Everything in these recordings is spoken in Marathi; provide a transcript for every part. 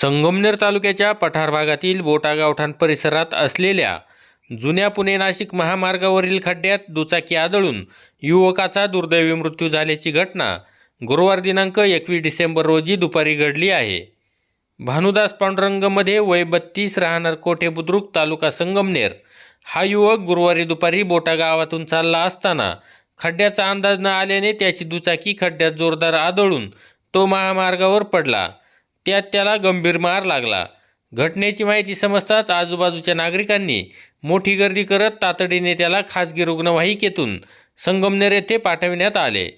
संगमनेर तालुक्याच्या पठार भागातील बोटा गावठाण परिसरात असलेल्या जुन्या पुणे नाशिक महामार्गावरील खड्ड्यात दुचाकी आदळून युवकाचा दुर्दैवी मृत्यू झाल्याची घटना गुरुवार दिनांक एकवीस डिसेंबर रोजी दुपारी घडली आहे. भानुदास पांडुरंगमध्ये वय बत्तीस राहणार कोठे बुद्रुक तालुका संगमनेर हा युवक गुरुवारी दुपारी बोटा गावातून चालला असताना खड्ड्याचा अंदाज न आल्याने त्याची दुचाकी खड्ड्यात जोरदार आदळून तो महामार्गावर पडला. त्यात त्याला गंभीर मार लागला. घटनेची माहिती समजताच आजूबाजूच्या नागरिकांनी मोठी गर्दी करत तातडीने त्याला खाजगी रुग्णवाहिकेतून संगमनेर येथे पाठविण्यात आले.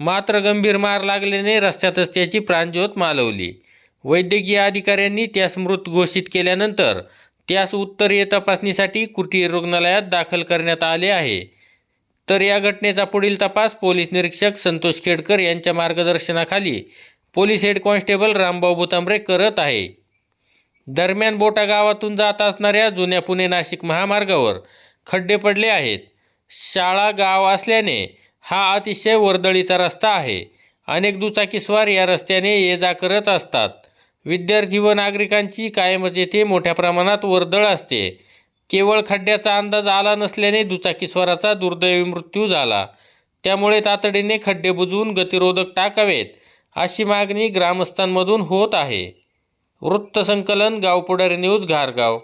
मात्र गंभीर मार लागल्याने रस्त्यातच त्याची प्राणज्योत मालवली. वैद्यकीय अधिकाऱ्यांनी त्यास मृत घोषित केल्यानंतर त्यास उत्तरीय तपासणीसाठी कुटीर रुग्णालयात दाखल करण्यात आले आहे. तर या घटनेचा पुढील तपास पोलीस निरीक्षक संतोष खेडकर यांच्या मार्गदर्शनाखाली police head constable Rambabu Tambre करत आहे. दरम्यान बोटा गावातून जात असणाऱ्या जुन्या पुणे नाशिक महामार्गावर खड्डे पडले आहेत. शाळा गाव असल्याने हा अतिशय वर्दळीचा रस्ता आहे. अनेक दुचाकीस्वार या रस्त्याने ये जा करत असतात. विद्यार्थी व नागरिकांची कायमच येथे मोठ्या प्रमाणात वर्दळ असते. केवळ खड्ड्याचा अंदाज आला नसल्याने दुचाकीस्वाराचा दुर्दैवी मृत्यू झाला. त्यामुळे तातडीने खड्डे बुजवून गतिरोधक टाकावेत. अशी मागणी ग्रामस्थांमधून होत आहे. वृत्तसंकलन गावपुढारी न्यूज घारगाव